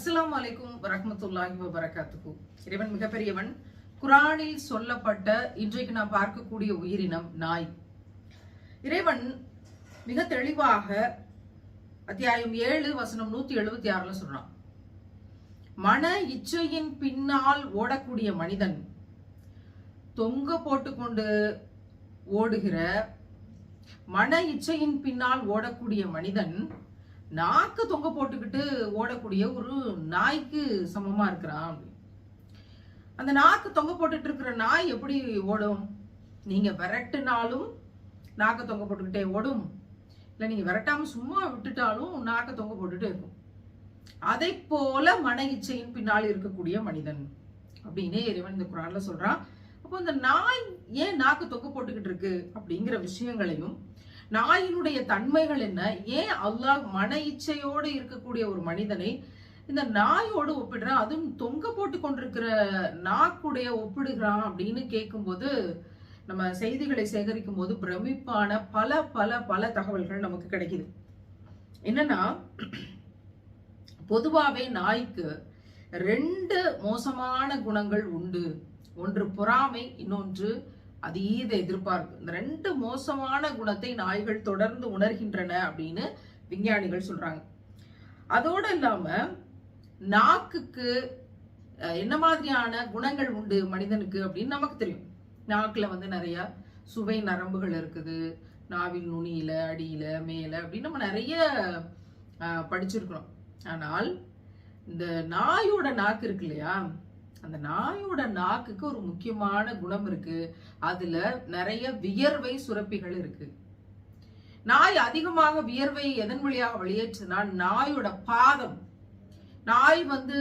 அஸ்லாம் அலைக்கும் வரமத்துல்லாஹி வரகாத்துக்கும் இறைவன் மிகப்பெரியவன். குரானில் சொல்லப்பட்ட இன்றைக்கு நாம் பார்க்கக்கூடிய உயிரினம் நாய். இறைவன் மிக தெளிவாக அத்தியாயம் ஏழு வசனம் நூத்தி எழுபத்தி ஆறுல சொல்றான். மன இச்சையின் பின்னால் ஓடக்கூடிய மனிதன் தொங்க போட்டுக்கொண்டு ஓடுகிற மன இச்சையின் பின்னால் ஓடக்கூடிய மனிதன் நாக்கு தொங்க போட்டுக்கிட்டு ஓடக்கூடிய ஒரு நாய்க்கு சமமா இருக்கிறான் அந்த நாக்கு தொங்க போட்டுட்டு இருக்கிற நாய் எப்படி ஓடும்? நீங்க விரட்டுனாலும் நாக்க தொங்க போட்டுக்கிட்டே ஓடும். இல்ல நீங்க விரட்டாம சும்மா விட்டுட்டாலும் நாக்க தொங்க போட்டுட்டே இருக்கும். அதை போல மன இச்சையின் பின்னால் இருக்கக்கூடிய மனிதன் அப்படின்னு இறைவன் இந்த குரான்ல சொல்றான். அப்போ இந்த நாய் ஏன் நாக்கு தொங்க போட்டுக்கிட்டு இருக்கு அப்படிங்கிற விஷயங்களையும் நாயினுடைய தன்மைகள் என்ன? ஏன் அல்லாஹ் மன இச்சையோடு இருக்கக்கூடிய ஒரு மனிதனை இந்த நாயோடு ஒப்பிடுறான் அதுவும் தொங்க போட்டு கொண்டிருக்கிற நாக்குடைய ஒப்பிடுகிறான் அப்படின்னு கேட்கும்போது நம்ம செய்திகளை சேகரிக்கும் போது பிரமிப்பான பல பல பல தகவல்கள் நமக்கு கிடைக்குது. என்னன்னா பொதுவாவே நாய்க்கு ரெண்டு மோசமான குணங்கள் உண்டு. ஒன்று பொறாமை இன்னொன்று அதீத எதிர்பார்ப்பு. இந்த ரெண்டு மோசமான குணத்தை நாய்கள் தொடர்ந்து உணர்கின்றன அப்படின்னு விஞ்ஞானிகள் சொல்றாங்க. அதோடு இல்லாம நாக்குக்கு என்ன மாதிரியான குணங்கள் உண்டு மனிதனுக்கு அப்படின்னு நமக்கு தெரியும். நாக்குல வந்து நிறைய சுவை நரம்புகள் இருக்குது. நாவின் நுனியில அடியில மேல அப்படின்னு நம்ம நிறைய படிச்சிருக்கிறோம். ஆனால் இந்த நாயோட நாக்கு இருக்கு இல்லையா? அந்த நாயோட நாக்குக்கு ஒரு முக்கியமான குணம் இருக்கு. அதுல நிறைய வியர்வை சுரப்பிகள் இருக்கு. நாய் அதிகமாக வியர்வையை எதன் வழியாக வெளியேற்றுனா நாயோட பாதம். நாய் வந்து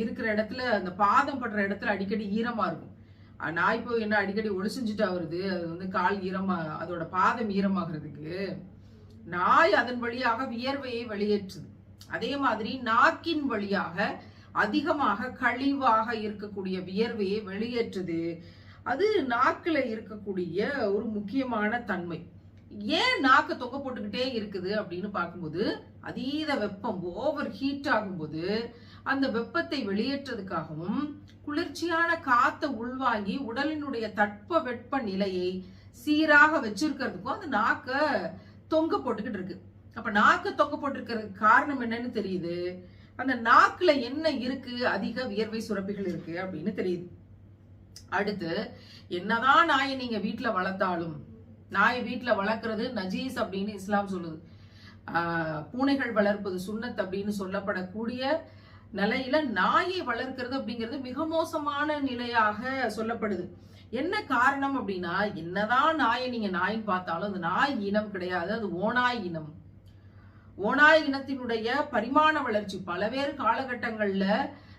இருக்கிற இடத்துல அந்த பாதம் படுற இடத்துல அடிக்கடி ஈரமா இருக்கும். நாய் போய் என்ன அடிக்கடி ஒளிச்சுட்டா வருது அது வந்து கால் ஈரமா அதோட பாதம் ஈரமாகிறதுக்கு நாய் அதன் வழியாக வியர்வையை வெளியேற்றுது. அதே மாதிரி நாக்கின் வழியாக அதிகமாக கழிவாக இருக்கக்கூடிய வியர்வையை வெளியேற்றுது. அது நாக்குல இருக்கக்கூடிய ஒரு முக்கியமான தன்மை. ஏன் நாக்கு தொங்க போட்டுக்கிட்டே இருக்குது அப்படின்னு பார்க்கும்போது அதீத வெப்பம் ஓவர் ஹீட் ஆகும்போது அந்த வெப்பத்தை வெளியேற்றதுக்காகவும் குளிர்ச்சியான காத்தை உள்வாங்கி உடலினுடைய தட்ப வெப்ப நிலையை சீராக வச்சிருக்கிறதுக்கும் அந்த நாக்க தொங்க போட்டுக்கிட்டு இருக்கு. அப்ப நாக்கு தொங்க போட்டிருக்கிறதுக்கு காரணம் என்னன்னு தெரியுது? அந்த நாக்குல என்ன இருக்கு? அதிக வியர்வை சுரப்பிகள் இருக்கு அப்படின்னு தெரியுது. அடுத்து என்னதான் நாயை நீங்க வீட்டுல வளர்த்தாலும் நாயை வீட்டுல வளர்க்கறது நஜீஸ் அப்படின்னு இஸ்லாம் சொல்லுது. ஆஹ் பூனைகள் வளர்ப்பது சுண்ணத் அப்படின்னு சொல்லப்படக்கூடிய நிலையில நாயை வளர்க்கிறது அப்படிங்கிறது மிக மோசமான நிலையாக சொல்லப்படுது. என்ன காரணம் அப்படின்னா என்னதான் நாயை நீங்க நாயின்னு பார்த்தாலும் அது நாய் இனம் கிடையாது அது ஓநாய் இனம். ஓனாய் இனத்தினுடைய பரிமாண வளர்ச்சி. பலவேறு காலகட்டங்கள்ல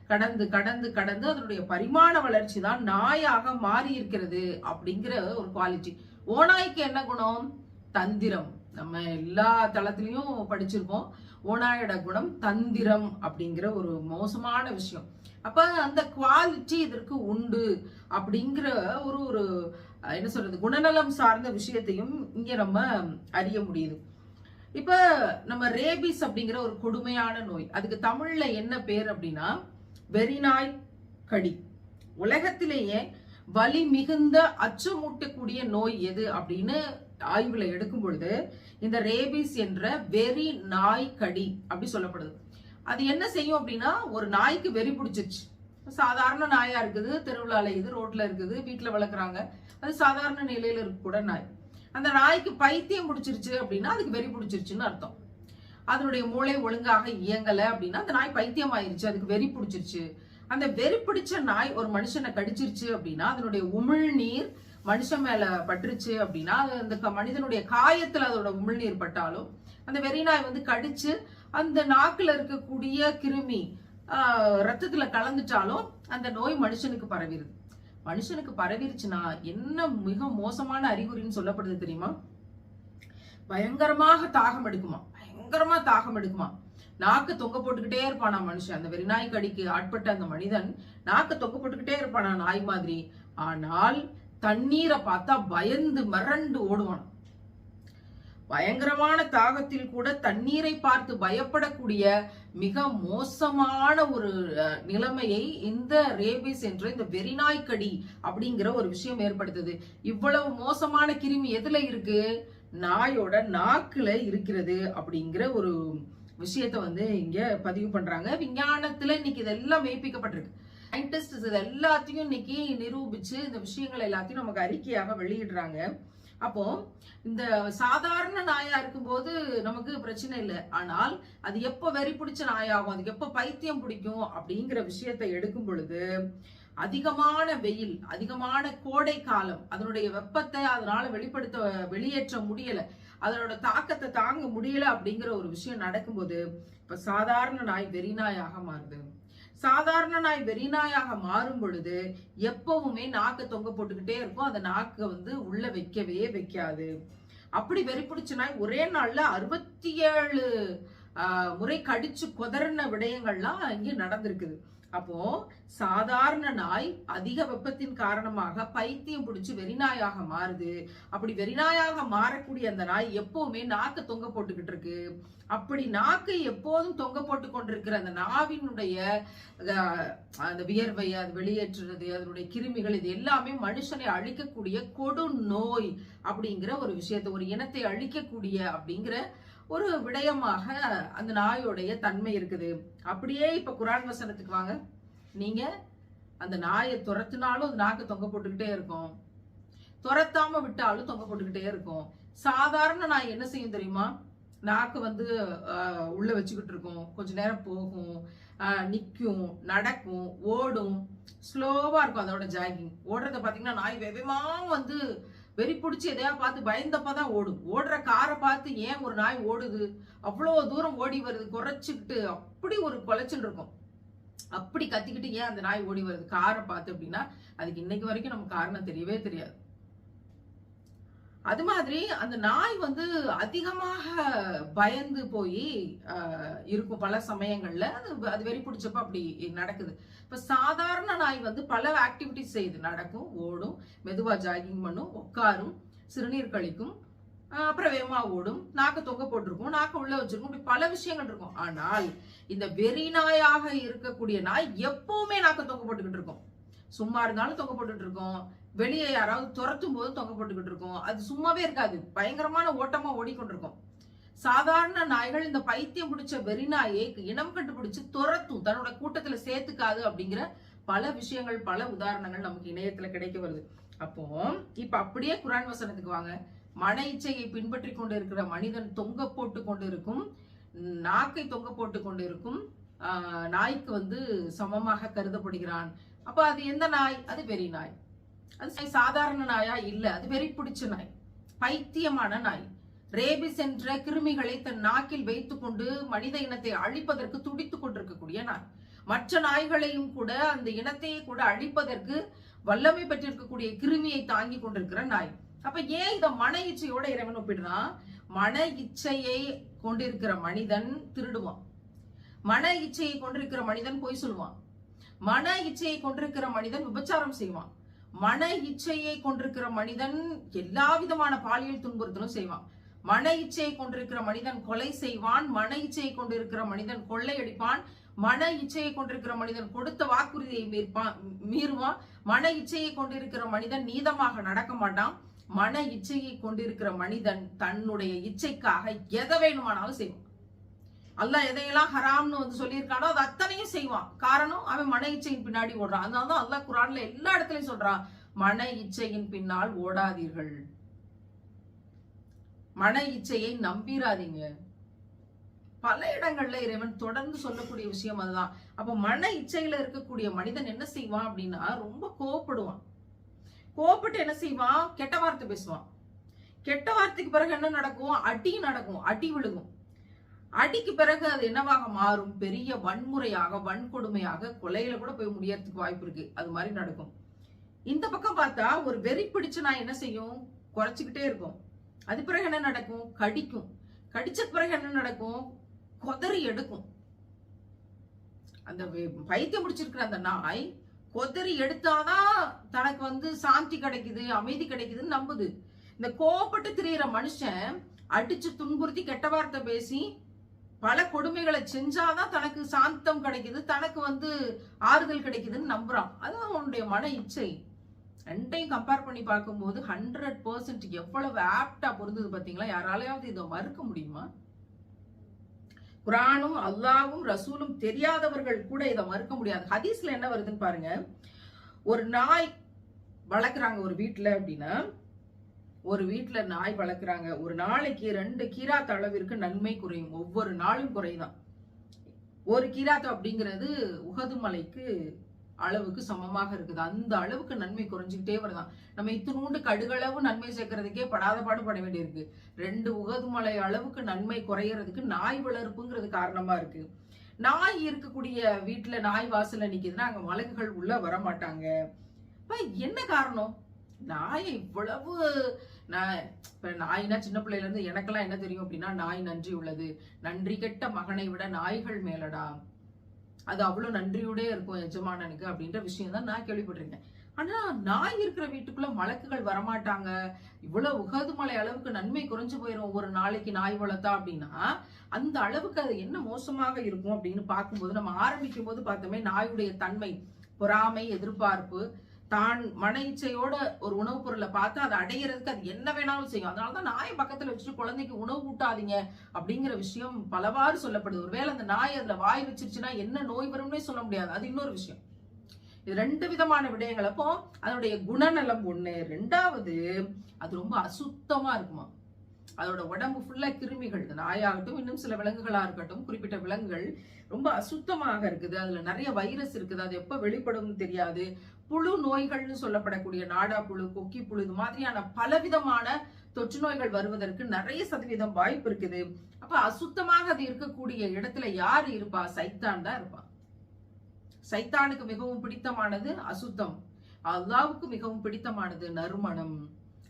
கடந்து கடந்து கடந்து அதனுடைய பரிமாண வளர்ச்சி தான் நாயாக மாறி இருக்கிறது அப்படிங்கிற ஒரு குவாலிட்டி ஓனாய்க்கு என்ன குணம்? தந்திரம். நம்ம எல்லா தளத்திலையும் படிச்சிருக்கோம் ஓனாயோட குணம் தந்திரம் அப்படிங்கிற ஒரு மோசமான விஷயம். அப்ப அந்த குவாலிட்டி இதற்கு உண்டு அப்படிங்கிற ஒரு ஒரு என்ன சொல்றது குணநலம் சார்ந்த விஷயத்தையும் இங்க நம்ம அறிய முடியுது. இப்ப நம்ம ரேபிஸ் அப்படிங்கிற ஒரு கொடுமையான நோய். அதுக்கு தமிழ்ல என்ன பேர் அப்படின்னா வெறிநாய் கடி. உலகத்திலேயே வலி மிகுந்த அச்சமூட்டக்கூடிய நோய் எது அப்படின்னு ஆய்வுல எடுக்கும் பொழுது இந்த ரேபிஸ் என்ற வெறி நாய் கடி அப்படி சொல்லப்படுது. அது என்ன செய்யும் அப்படின்னா ஒரு நாய்க்கு வெறி பிடிச்சிருச்சு. சாதாரண நாயா இருக்குது தெருவில் அலையுது ரோட்ல இருக்குது வீட்டுல வளர்க்குறாங்க. அது சாதாரண நிலையில இருக்கக்கூட நாய். அந்த நாய்க்கு பைத்தியம் பிடிச்சிருச்சு அப்படின்னா அதுக்கு வெறி பிடிச்சிருச்சுன்னு அர்த்தம். அதனுடைய மூளை ஒழுங்காக இயங்கலை அப்படின்னா அந்த நாய் பைத்தியம் ஆயிருச்சு அதுக்கு வெறி பிடிச்சிருச்சு. அந்த வெறி பிடிச்ச நாய் ஒரு மனுஷனை கடிச்சிருச்சு அப்படின்னா அதனுடைய உமிழ்நீர் மனுஷன் மேல பட்டுருச்சு அப்படின்னா அது அந்த க- மனிதனுடைய காயத்துல அதோட உமிழ்நீர் பட்டாலும் அந்த வெறி நாய் வந்து கடிச்சு அந்த நாக்குல இருக்கக்கூடிய கிருமி ஆஹ், ரத்தத்துல கலந்துட்டாலும் அந்த நோய் மனுஷனுக்கு பரவிடுது மனுஷனுக்கு பரவிருச்சுன்னா என்ன மிக மோசமான அறிகுறின்னு சொல்லப்படுது தெரியுமா? பயங்கரமாக தாகம் எடுக்குமா? பயங்கரமா தாகம் எடுக்குமா? நாக்கு தொங்க போட்டுக்கிட்டே இருப்பானா மனுஷன். அந்த வெறிநாய் கடிக்கு ஆட்பட்ட அந்த மனிதன் நாக்கு தொங்க போட்டுக்கிட்டே இருப்பானா நாய் மாதிரி. ஆனால் தண்ணீரை பார்த்தா பயந்து மிரண்டு ஓடுவான். பயங்கரமான தாகத்தில் கூட தண்ணீரை பார்த்து பயப்படக்கூடிய மிக மோசமான ஒரு நிலைமையை இந்த ரேபிஸ் என்ற இந்த வெறிநாய்க்கடி அப்படிங்கிற ஒரு விஷயம் ஏற்படுத்துது. இவ்வளவு மோசமான கிருமி எதுல இருக்கு? நாயோட நாக்குல இருக்கிறது அப்படிங்கிற ஒரு விஷயத்த வந்து இங்க பதிவு பண்றாங்க. விஞ்ஞானத்துல இன்னைக்கு இதெல்லாம் மெய்ப்பிக்கப்பட்டிருக்கு. சயின்டிஸ்ட் இது எல்லாத்தையும் இன்னைக்கு நிரூபிச்சு இந்த விஷயங்கள் எல்லாத்தையும் நமக்கு அறிக்கையாக வெளியிடுறாங்க. அப்போ இந்த சாதாரண நாயா இருக்கும்போது நமக்கு பிரச்சனை இல்லை. ஆனால் அது எப்போ வெறி பிடிச்ச நாயாகும் அதுக்கு எப்போ பைத்தியம் பிடிக்கும் அப்படிங்கிற விஷயத்தை எடுக்கும் பொழுது அதிகமான வெயில் அதிகமான கோடை காலம் அதனுடைய வெப்பத்தை அதனால வெளிப்படுத்த வெளியேற்ற முடியல அதனோட தாக்கத்தை தாங்க முடியல அப்படிங்கிற ஒரு விஷயம் நடக்கும்போது இப்ப சாதாரண நாய் வெறிநாயாக மாறுது. சாதாரண நாய் வெறிநாயாக மாறும் பொழுது எப்பவுமே நாக்கை தொங்க போட்டுக்கிட்டே இருக்கும். அந்த நாக்கை வந்து உள்ள வைக்கவே வைக்காது. அப்படி வெறி பிடிச்ச நாய் ஒரே நாள்ல அறுபத்தி ஏழு முறை கடிச்சு குதறின விடயங்கள்லாம் இங்க நடந்திருக்குது. அப்போ சாதாரண நாய் அதிக வெப்பத்தின் காரணமாக பைத்தியம் பிடிச்சி வெறிநாயாக மாறுது. அப்படி வெறிநாயாக மாறக்கூடிய அந்த நாய் எப்பவுமே நாக்கு தொங்க போட்டுக்கிட்டு இருக்கு. அப்படி நாக்கை எப்போதும் தொங்க போட்டு கொண்டிருக்கிற அந்த நாவினுடைய அந்த வியர்வை அது வெளியேற்றுறது அதனுடைய கிருமிகள் இது எல்லாமே மனுஷனை அழிக்கக்கூடிய கொடு நோய் அப்படிங்கிற ஒரு விஷயத்தை ஒரு இனத்தை அழிக்கக்கூடிய அப்படிங்கிற ஒரு விடயமாக அந்த நாயோடைய தன்மை இருக்குது. அப்படியே இப்ப குரான் வசனத்துக்கு வாங்க. நீங்க அந்த நாயை துரத்தினாலும் அது நாக்கு தொங்க போட்டுக்கிட்டே இருக்கும். துரத்தாம விட்டாலும் தொங்க போட்டுக்கிட்டே இருக்கும். சாதாரண நாய் என்ன செய்யும் தெரியுமா? நாக்கு வந்து உள்ள வச்சுக்கிட்டு இருக்கும். கொஞ்ச நேரம் போகும். நிற்கும் நடக்கும் ஓடும். ஸ்லோவா இருக்கும் அதோட ஜாகிங். ஓடுறத பாத்தீங்கன்னா நாய் வேகமா வந்து வெறி பிடிச்சி எதையா பார்த்து பயந்தப்பதான் ஓடும். ஓடுற காரை பார்த்து ஏன் ஒரு நாய் ஓடுது? அவ்வளோ தூரம் ஓடி வருது. குறைச்சிக்கிட்டு அப்படி ஒரு குலைச்சல் இருக்கும். அப்படி கத்திக்கிட்டு ஏன் அந்த நாய் ஓடி வருது? காரை பார்த்து அப்படின்னா அதுக்கு இன்னைக்கு வரைக்கும் நமக்கு காரணம் தெரியவே தெரியாது. அது மாதிரி அந்த நாய் வந்து அதிகமாக பயந்து போய் இருக்கும் பல சமயங்கள்ல. அது அது வெறி பிடிச்சப்ப அப்படி நடக்குது. இப்ப சாதாரண நாய் வந்து பல ஆக்டிவிட்டிஸ் செய்யுது. நடக்கும் ஓடும் மெதுவா ஜாகிங் பண்ணும் உட்காரும் சிறுநீர் கழிக்கும் அப்புறம் வேகமா ஓடும் நாக்கு தொங்க போட்டிருக்கும் நாக்கு உள்ள வச்சிருக்கும் இப்படி பல விஷயங்கள் இருக்கும். ஆனால் இந்த வெறி நாயாக இருக்கக்கூடிய நாய் எப்பவுமே நாக்கு தொங்க போட்டுக்கிட்டு இருக்கும். சும்மா இருந்தாலும் தொங்க போட்டுட்டு இருக்கோம். வெளியே யாராவது துரத்தும் போது தொங்க போட்டுக்கிட்டு இருக்கும். அது சும்மாவே இருக்காது. பயங்கரமான ஓட்டமா ஓடிக்கொண்டிருக்கும். சாதாரண நாய்கள் இந்த பைத்தியம் பிடிச்ச வெறிநாயை இனம் கண்டுபிடிச்சு துரத்தும். தன்னோட கூட்டத்துல சேர்த்துக்காது அப்படிங்கிற பல விஷயங்கள் பல உதாரணங்கள் நமக்கு இணையத்துல கிடைக்க வருது. அப்போ இப்ப அப்படியே குரான் வசனத்துக்கு வாங்க. மன இச்சையை பின்பற்றி கொண்டு இருக்கிற மனிதன் தொங்க போட்டு கொண்டு இருக்கும் நாக்கை தொங்க போட்டு கொண்டு இருக்கும் ஆஹ், நாய்க்கு வந்து சமமாக கருதப்படுகிறான். அப்ப அது எந்த நாய்? அது வெறி நாய். அது சாதாரண நாயா? இல்ல. அது வெறி பிடிச்ச நாய். பைத்தியமான நாய். ரேபிஸ் என்ற கிருமிகளை தன் நாக்கில் வைத்துக்கொண்டு மனித இனத்தை அழிப்பதற்கு துடித்துக் கொண்டிருக்கக்கூடிய நாய். மற்ற நாய்களையும் கூட அந்த இனத்தையே கூட அழிப்பதற்கு வல்லமை பெற்றிருக்கக்கூடிய கிருமியை தாங்கி கொண்டிருக்கிற நாய். அப்ப ஏன் இத மன இச்சையோட இறைவன் ஒப்பிடுறான்? மன இச்சையை கொண்டிருக்கிற மனிதன் திருடுவான். மன இச்சையை கொண்டிருக்கிற மனிதன் பொய் சொல்லுவான். மன இச்சையை கொண்டிருக்கிற மனிதன் விபச்சாரம் செய்வான். மன இச்சையை கொண்டிருக்கிற மனிதன் எல்லா விதமான பாலியல் துன்புறுத்தலும் செய்வான். மன இச்சையை கொண்டிருக்கிற மனிதன் கொலை செய்வான். மன இச்சையை கொண்டிருக்கிற மனிதன் கொள்ளையடிப்பான் மன இச்சையை கொண்டிருக்கிற மனிதன் கொடுத்த வாக்குறுதியை மீட்பான் மீறுவான். மன இச்சையை கொண்டிருக்கிற மனிதன் நீதமாக நடக்க மாட்டான். மன இச்சையை கொண்டிருக்கிற மனிதன் தன்னுடைய இச்சைக்காக எதை வேணுமானாலும் செய்வான். அல்லாஹ் எதையெல்லாம் ஹராம்னு வந்து சொல்லியிருக்கானோ அது அத்தனையும் செய்வான். காரணம் அவன் மன இச்சையின் பின்னாடி ஓடுறான். அதனால தான் அல்லாஹ் குரான்ல எல்லா இடத்துலயும் சொல்றான் மன இச்சையின் பின்னால் ஓடாதீர்கள். மன இச்சையை நம்பிராதீங்க. பல இடங்கள்ல இறைவன் தொடர்ந்து சொல்லக்கூடிய விஷயம் அதுதான். அப்போ மன இச்சையில இருக்கக்கூடிய மனிதன் என்ன செய்வான் அப்படின்னா ரொம்ப கோவப்படுவான். கோவப்பட்டு என்ன செய்வான்? கெட்ட வார்த்தை பேசுவான். கெட்ட வார்த்தைக்கு பிறகு என்ன நடக்கும்? அடி நடக்கும். அடி விழுகும். அடிக்கு பிறகு அது என்னவாக மாறும்? பெரிய வன்முறையாக வன்கொடுமையாக கொலையில கூட போய் முடியறதுக்கு வாய்ப்பு இருக்கு. அது மாதிரி நடக்கும். இந்த பக்கம் பார்த்தா ஒரு வெறி பிடிச்ச நான் என்ன செய்யும்? குறைச்சிக்கிட்டே இருக்கும். அது பிறகு என்ன நடக்கும்? கடிக்கும். கடிச்ச பிறகு என்ன நடக்கும்? கொதறி எடுக்கும். அந்த பைத்தியம் முடிச்சிருக்கிற அந்த நாய் கொதறி எடுத்தாதான் தனக்கு வந்து சாந்தி கிடைக்குது அமைதி கிடைக்குதுன்னு நம்புது. இந்த கோபப்பட்டு திரியிற மனுஷன் அடிச்சு துன்புறுத்தி கெட்ட வார்த்தை பேசி பல கொடுமைகளை செஞ்சாதான் தனக்கு சாந்தம் கிடைக்குது தனக்கு வந்து ஆறுதல் கிடைக்குதுன்னு நம்புறான். அதுதான் அவனுடைய மன இச்சை. ரெண்டையும் கம்பேர் பண்ணி பார்க்கும்போது ஹண்ட்ரட் பர்சன்ட் எவ்வளவு ஆப்டா பொருந்தது பாத்தீங்களா யாராலையாவது இதை மறுக்க முடியுமா? குரானும் அல்லாவும் ரசூலும் தெரியாதவர்கள் கூட இதை மறுக்க முடியாது. ஹதீஸ்ல என்ன வருதுன்னு பாருங்க. ஒரு நாய் வளர்க்குறாங்க ஒரு வீட்டில் அப்படின்னா ஒரு வீட்டுல நாய் வளர்க்குறாங்க. ஒரு நாளைக்கு ரெண்டு கீராத்த அளவிற்கு நன்மை குறையும். ஒவ்வொரு நாளும் குறைதான் ஒரு கீராத் அப்படிங்கிறது உகது மலைக்கு அளவுக்கு சமமாக இருக்குது. அந்த அளவுக்கு நன்மை குறைஞ்சிக்கிட்டே வருதான். நம்ம இத்தினூண்டு கடுகளவு நன்மை சேர்க்கறதுக்கே படாத பாடுபட வேண்டியிருக்கு. ரெண்டு உகது மலை அளவுக்கு நன்மை குறையறதுக்கு நாய் வளர்ப்புங்கிறது காரணமா இருக்கு. நாய் இருக்கக்கூடிய வீட்டுல நாய் வாசல்ல நிக்குதுன்னா அங்க மலகுகள் உள்ள வர மாட்டாங்க என்ன காரணம்? நாய் இவ்வளவு நான் இப்ப நாய்னா சின்ன பிள்ளையில இருந்து எனக்கெல்லாம் என்ன தெரியும் அப்படின்னா நாய் நன்றி உள்ளது. நன்றி கெட்ட மகனை விட நாய்கள் மேலடா. அது அவ்வளவு நன்றியோடே இருக்கும் எஜமானனுக்கு அப்படின்ற விஷயம் தான் நான் கேள்விப்பட்டிருக்கேன். ஆனா நாய் இருக்கிற வீட்டுக்குள்ள மலக்குகள் வரமாட்டாங்க. இவ்வளவு உகது மலை அளவுக்கு நன்மை குறைஞ்சு போயிடும் ஒரு நாளைக்கு நாய் வளர்த்தா அப்படின்னா அந்த அளவுக்கு அது என்ன மோசமாக இருக்கும் அப்படின்னு பார்க்கும்போது நம்ம ஆரம்பிக்கும் போது பார்த்தோமே நாயுடைய தன்மை பொறாமை எதிர்பார்ப்பு தான் மன இச்சையோட ஒரு உணவுப் பொருளை பார்த்து அதை அடையிறதுக்கு அது என்ன வேணாலும் செய்யும். அதனாலதான் நாயை பக்கத்துல வச்சுட்டு குழந்தைக்கு உணவு ஊட்டாதீங்க அப்படிங்கிற விஷயம் பலவாறு சொல்லப்படுது. ஒருவேளை அந்த நாய் அதுல வாய் வச்சிருச்சுன்னா என்ன நோய் வரும்னே சொல்ல முடியாது. அது இன்னொரு விஷயம். இது ரெண்டு விதமான விடயங்கள். அப்போ அதனுடைய குணநலம் ஒண்ணு. ரெண்டாவது அது ரொம்ப அசுத்தமா இருக்குமா? அதோட உடம்பு ஃபுல்லா கிருமிகள். நாயாகட்டும் இன்னும் சில விலங்குகளா இருக்கட்டும் குறிப்பிட்ட விலங்குகள் ரொம்ப அசுத்தமாக இருக்குது. அதுல நிறைய வைரஸ் இருக்குது. அது எப்ப வெளிப்படும் தெரியாது. புழு நோய்கள்னு சொல்லப்படக்கூடிய நாடா புழு கொக்கி புழு இது மாதிரியான பலவிதமான தொற்று நோய்கள் வருவதற்கு நிறைய சதவீதம் வாய்ப்பு இருக்குது. அப்ப அசுத்தமாக அது இருக்கக்கூடிய இடத்துல யார் இருப்பா? சைத்தான் தான் இருப்பா. சைத்தானுக்கு மிகவும் பிடித்தமானது அசுத்தம். அல்லாவுக்கு மிகவும் பிடித்தமானது நறுமணம்.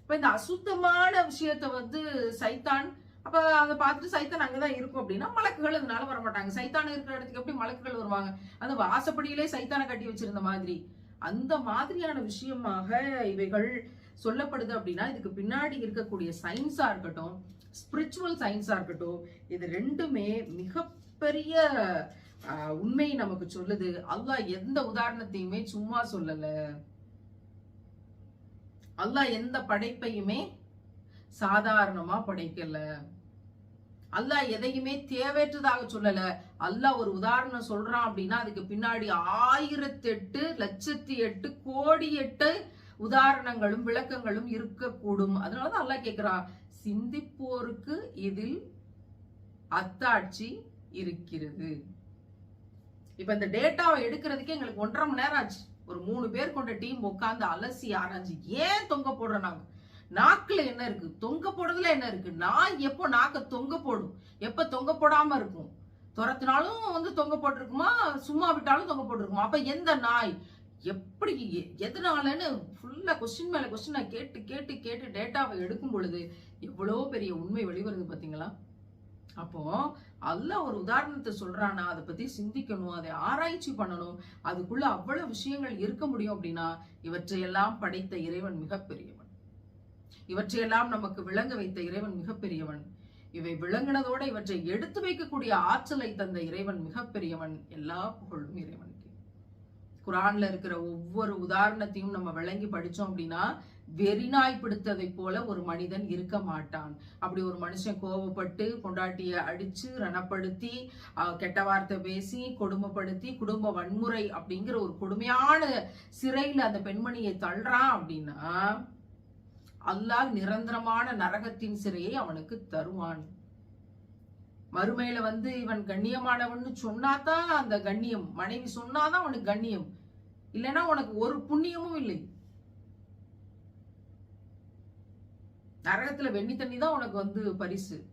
இப்ப இந்த அசுத்தமான விஷயத்த வந்து சைத்தான் அப்ப அதை பார்த்துட்டு சைத்தான் அங்கதான் இருக்கும் அப்படின்னா மலக்குகள் அதனால வர மாட்டாங்க சைத்தான் இருக்கிற இடத்துக்கு எப்படி மலக்குகள் வருவாங்க? அந்த வாசப்படியிலே சைத்தானை கட்டி வச்சிருந்த மாதிரி. அந்த மாதிரியான விஷயமாக இவைகள் சொல்லப்படுது அப்படின்னா இதுக்கு பின்னாடி இருக்கக்கூடிய சயின்ஸா இருக்கட்டும் ஸ்பிரிச்சுவல் சயின்ஸா இருக்கட்டும் இது ரெண்டுமே மிகப்பெரிய உண்மையை நமக்கு சொல்லுது. அல்லாஹ் எந்த உதாரணத்தையுமே சும்மா சொல்லலை. அல்லாஹ் எந்த படைப்பையுமே சாதாரணமா படைக்கல. அல்லாஹ் எதையுமே தேவையற்றதாக சொல்லல. அல்லாஹ் ஒரு உதாரணம் சொல்றான் அப்படின்னா அதுக்கு பின்னாடி ஆயிரத்தி எட்டு லட்சத்தி எட்டு கோடி எட்டு உதாரணங்களும் விளக்கங்களும் இருக்கக்கூடும். அதனாலதான் அல்லாஹ் கேக்குறான் சிந்திப்போருக்கு இதில் அத்தாட்சி இருக்கிறது. இப்ப இந்த டேட்டாவை எடுக்கிறதுக்கே எங்களுக்கு ஒன்றரை மணி நேரம் ஆச்சு. ஒரு மூணு பேர் கொண்ட டீம் உட்காந்து அலசி ஆராய்ஞ்சு ஏன் தொங்க போடுறோம் நாங்க நாக்குல என்ன இருக்கு? தொங்க போடுறதுல என்ன இருக்கு? நாய் எப்போ நாக்க தொங்க போடும்? எப்ப தொங்க போடாம இருக்கும்? துரத்தினாலும் வந்து தொங்க போட்டிருக்குமா? சும்மா விட்டாலும் தொங்க போட்டிருக்குமா? அப்ப எந்த நாய்? எப்படி எ- எதனாலன்னு ஃபுல்லா கொஸ்டின் மேல கொஸ்டின் நான் கேட்டு கேட்டு கேட்டு டேட்டாவை எடுக்கும் பொழுது எவ்வளோ பெரிய உண்மை வெளிவருது பாத்தீங்களா? அப்போ அல்ல ஒரு உதாரணத்தை சொல்றானா அதை பத்தி சிந்திக்கணும் அதை ஆராய்ச்சி பண்ணணும் அதுக்குள்ள அவ்வளவு விஷயங்கள் இருக்க முடியும் அப்படின்னா இவற்றையெல்லாம் படைத்த இறைவன் மிகப்பெரியவன். இவற்றையெல்லாம் நமக்கு விளங்க வைத்த இறைவன் மிகப்பெரியவன். இவை விளங்கினதோட இவற்றை எடுத்து வைக்கக்கூடிய ஆற்றலை தந்த இறைவன் மிகப்பெரியவன். எல்லா புகழும் இறைவன். குரான்ல இருக்கிற ஒவ்வொரு உதாரணத்தையும் நம்ம விளங்கி படிச்சோம் அப்படின்னா வெறிநாய் பிடித்ததை போல ஒரு மனிதன் இருக்க மாட்டான். அப்படி ஒரு மனுஷன் கோவப்பட்டு பொண்டாட்டிய அடிச்சு ரணப்படுத்தி கெட்ட வார்த்தை பேசி கொடுமைப்படுத்தி குடும்ப வன்முறை அப்படிங்கிற ஒரு கொடுமையான சிறையில அந்த பெண்மணியை தள்ளுறான் அப்படின்னா அல்லாஹ் நிரந்தரமான நரகத்தின் சிறையை அவனுக்கு தருவான். மறுமையில வந்து இவன் கண்ணியமானவன்னு சொன்னாதான் அந்த கண்ணியம். மனைவி சொன்னாதான் அவனுக்கு கண்ணியம். இல்லைன்னா உனக்கு ஒரு புண்ணியமும் இல்லை. நரகத்துல வெண்ணி தண்ணி தான் உனக்கு வந்து பரிசு.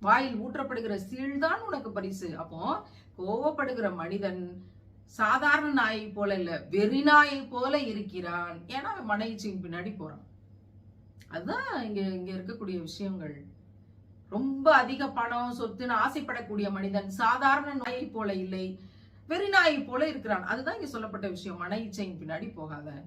வாயில் ஊற்றப்படுகிற சீழ் தான் உனக்கு பரிசு. அப்போ கோவப்படுகிற மனிதன் சாதாரண நாயை போல இல்ல வெறி நாயை போல இருக்கிறான். ஏன்னா மனைவிச்சின் பின்னாடி போறான். அதுதான் இங்க இங்க இருக்கக்கூடிய விஷயங்கள். ரொம்ப அதிக பணம் சொத்துன்னு ஆசைப்படக்கூடிய மனிதன் சாதாரண நாயை போல இல்லை. வெறிநாயை போல இருக்கிறான். அதுதான் இங்க சொல்லப்பட்ட விஷயம். மன இச்சையின் பின்னாடி போகாத.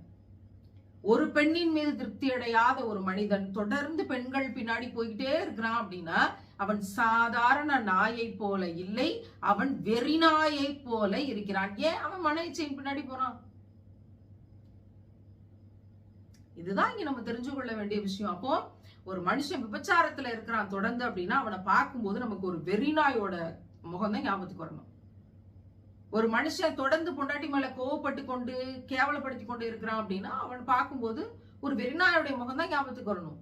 ஒரு பெண்ணின் மீது திருப்தி அடையாத ஒரு மனிதன் தொடர்ந்து பெண்கள் பின்னாடி போய்கிட்டே இருக்கிறான் அப்படின்னா அவன் சாதாரண நாயை போல இல்லை. அவன் வெறிநாயை போல இருக்கிறான். ஏன் அவன் மன இச்சையின் பின்னாடி போறான்? இதுதான் இங்க நம்ம தெரிஞ்சு கொள்ள வேண்டிய விஷயம். அப்போ ஒரு மனுஷன் விபச்சாரத்துல இருக்கிறான் தொடர்ந்து அப்படின்னா அவனை பார்க்கும்போது நமக்கு ஒரு வெறிநாயோட முகம் தான் ஞாபகத்துக்கு வரணும். ஒரு மனுஷன் தொடர்ந்து பொண்டாட்டி மேல கோவப்பட்டு கொண்டு கேவலப்படுத்தி கொண்டு இருக்கிறான் அப்படின்னா அவன் பார்க்கும்போது ஒரு வெறிநாயோடைய முகம் தான் ஞாபகத்துக்கு வரணும்.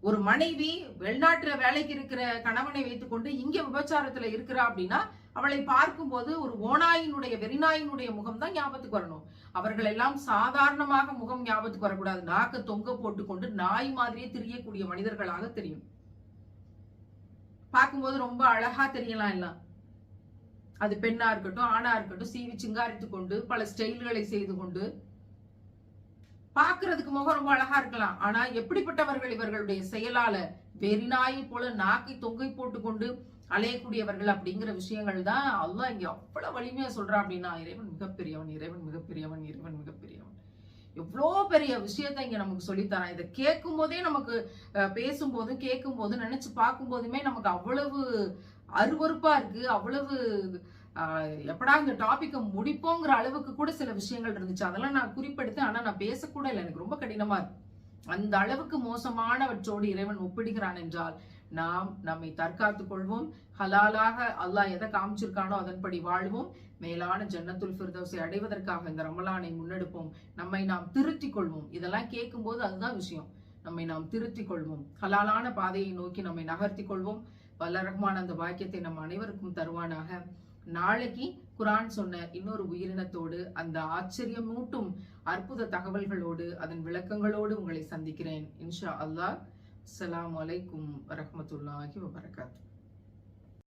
ஒரு மனைவி வெளிநாட்டுல வேலைக்கு இருக்கிற கணவனை வைத்துக்கொண்டு இங்க விபச்சாரத்துல இருக்கிறா அப்படின்னா அவளை பார்க்கும்போது ஒரு ஓனாயினுடைய வெறிநாயினுடைய முகம் தான் ஞாபகத்துக்கு வரணும். அவர்கள் எல்லாம் சாதாரணமாக முகம் ஞாபகத்துக்கு வரக்கூடாது. நாக்க தொங்க போட்டுக்கொண்டு நாய் மாதிரியே தெரியக்கூடிய மனிதர்களாக தெரியும். பார்க்கும்போது ரொம்ப அழகா தெரியலாம் எல்லாம். அது பெண்ணா இருக்கட்டும் ஆணா இருக்கட்டும் சீவி சிங்காரித்து கொண்டு பல ஸ்டைல்களை செய்து கொண்டு பாக்குறதுக்கு முகம் ரொம்ப அழகா இருக்கலாம். ஆனா எப்படிப்பட்டவர்கள் இவர்களுடைய செயலால வெறிநாயை போல நாக்கை தொங்கை போட்டுக்கொண்டு அலையக்கூடியவர்கள் அப்படிங்கிற விஷயங்கள் தான் அல்லாஹ் இங்க அவ்வளவு வலிமையா சொல்றான் அப்படின்னா இறைவன் மிகப்பெரியவன் இறைவன் மிகப்பெரியவன் இறைவன் மிகப்பெரியவன். எவ்வளோ பெரிய விஷயத்தை இங்க நமக்கு சொல்லித்தரான் இதை கேட்கும் போதே நமக்கு பேசும்போது கேட்கும் போது நினைச்சு பார்க்கும் போதுமே நமக்கு அவ்வளவு அருவருப்பா இருக்கு. அவ்வளவு எப்படா இந்த டாபிக்கை முடிப்போங்கிற அளவுக்கு கூட சில விஷயங்கள் இருந்துச்சு. அதெல்லாம் நான் குறிப்பெடுத்து ஆனா நான் பேசக்கூட இல்லை. எனக்கு ரொம்ப கடினமா இருக்கு. அந்த அளவுக்கு மோசமானவற்றோடு இறைவன் ஒப்பிடுகிறான் என்றால் நாம் நம்மை தற்காத்துக் கொள்வோம். ஹலாலாக அல்லாஹ் எதை காமிச்சிருக்கானோ அதன்படி வாழ்வோம். மேலான ஜன்னத்துல் ஃபிர்தோசை அடைவதற்காக இந்த ரமலானை முன்னெடுப்போம். நம்மை நாம் திருத்திக் கொள்வோம். இதெல்லாம் கேட்கும்போது அதுதான் விஷயம். நம்மை நாம் திருத்திக் கொள்வோம். ஹலாலான பாதையை நோக்கி நம்மை நகர்த்திக் கொள்வோம். வல்ல ரஹ்மான் அந்த பாக்கியத்தை நம் அனைவருக்கும் தருவானாக. நாளைக்கு குரான் சொன்ன இன்னொரு உயிரினத்தோடு அந்த ஆச்சரியமூட்டும் அற்புத தகவல்களோடு அதன் விளக்கங்களோடு உங்களை சந்திக்கிறேன். இன்ஷா அல்லாஹ். அஸ்ஸலாமு வலைக்கும் வரமத்துல்லாஹி வபரகாத்து